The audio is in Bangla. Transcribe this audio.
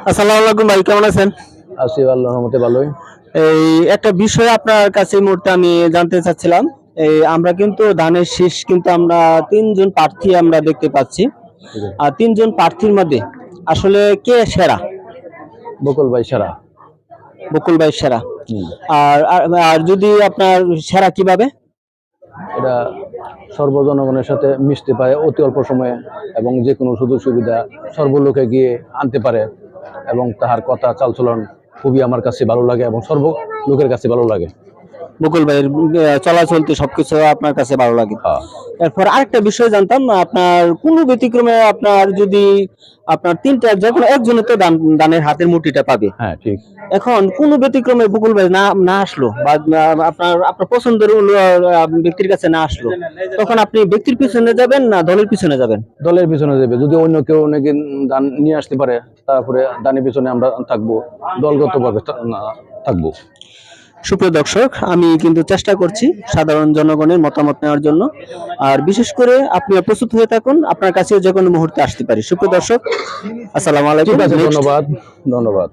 আসসালামু আলাইকুম ভাই কেমন আছেন? আছি আল্লাহর রহমতে ভালোই। এই একটা বিষয় আপনার কাছে এই মুহূর্তে আমি জানতে চাচ্ছিলাম। এই আমরা কিন্তু ধানের শীষ কিন্তু আমরা তিনজন প্রার্থী আমরা দেখতে পাচ্ছি। আর তিনজন প্রার্থীর মধ্যে আসলে কে সেরা? বকুল ভাই সেরা। বকুল ভাই সেরা। আর আর- আর যদি আপনার সেরা কীভাবে? এটা সর্বজনগণের সাথে মিশতে পারে অতি অল্প সময়ে এবং যে কোনো সুযোগ সুবিধা সর্বলোকে গিয়ে আনতে পারে। এবং তাহার কথা চালচলন খুবই আমার কাছে ভালো লাগে এবং সর্ব লোকের কাছে ভালো লাগে। বকুল ভাইয়ের চলাচলতে সবকিছু আপনার কাছে ভালো লাগে। হ্যাঁ। এরপর আরেকটা বিষয় জানতাম আপনার কোনো ব্যতিক্রমে আপনার যদি আপনার তিনটা যে কোনো একজনের তো দানের হাতের মুঠিটা পাবে। হ্যাঁ ঠিক। এখন কোন ব্যতিক্রমে বকুল ভাই না না আসলো বা আপনার আপনার পছন্দের ব্যক্তির কাছে না আসলো তখন আপনি ব্যক্তির পিছনে যাবেন না দলের পিছনে যাবেন? দলের পিছনে যাবে। যদি অন্য কেউ নাকি দান নিয়ে আসতে পারে তারপরে দানের পিছনে আমরা থাকব দলগতভাবে থাকব। সুপ্রিয় দর্শক আমি কিন্তু চেষ্টা করছি সাধারণ জনগণের মতামত নেওয়ার জন্য। আর বিশেষ করে আপনি প্রস্তুত হয়ে থাকুন আপনার কাছেও যে কোনো মুহূর্তে আসতে পারি। সুপ্রিয় দর্শক আসসালামু আলাইকুম। ধন্যবাদ ধন্যবাদ।